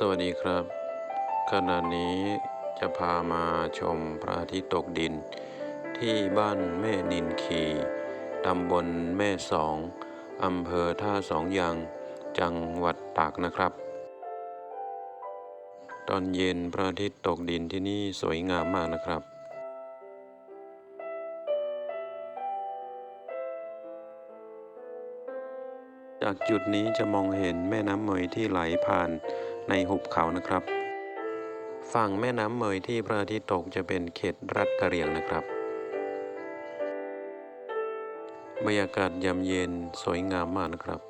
สวัสดีครับ ขณะนี้จะพามาชมพระอาทิตย์ตกดิน ที่บ้านแม่นินคีตำบลแม่สองอำเภอท่าสองยางจังหวัดตากนะครับ ตอนเย็นพระอาทิตย์ตกดินที่นี่สวยงามมากนะครับจากจุดนี้จะมองเห็นแม่น้ำเมยที่ไหลผ่าน ในหุบเขานะครับ ฝั่งแม่น้ำเมยที่พระอาทิตย์ตกจะเป็นเขตรัฐกะเหรี่ยงนะครับ บรรยากาศยามเย็นสวยงามมากนะครับ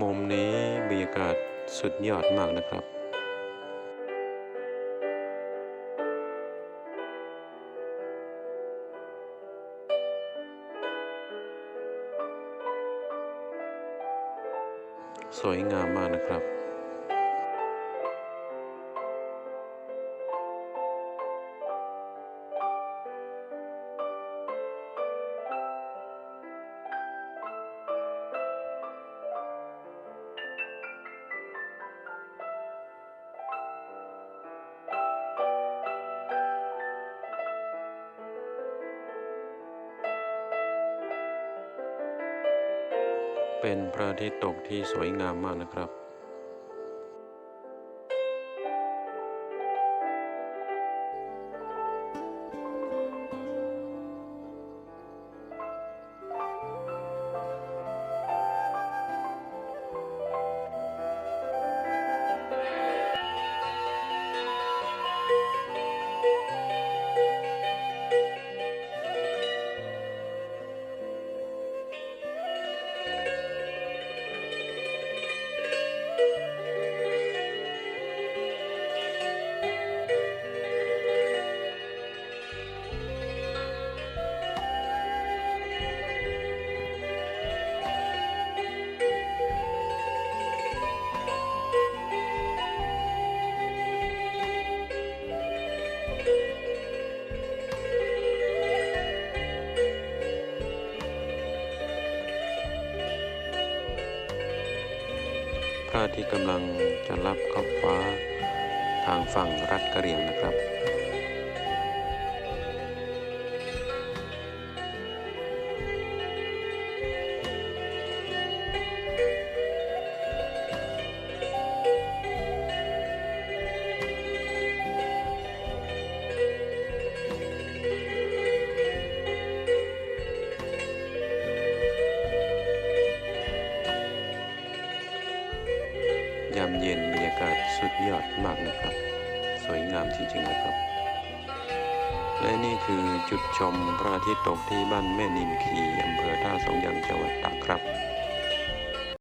มุมนี้บรรยากาศสุดยอดมากนะครับ สวยงามมากนะครับ เป็นพระอาทิตย์ตกที่สวยงามมากนะครับ พระอาทิตย์กำลังจะรับขอบฟ้าทางฝั่งรัฐกะเหรี่ยงนะครับ ยามเย็นบรรยากาศสุดยอดมากนะครับ สวยงามจริงๆนะครับ และนี่คือจุดชมพระอาทิตย์ตกที่บ้านแม่นินคีอำเภอท่าสองยางจังหวัดตากครับ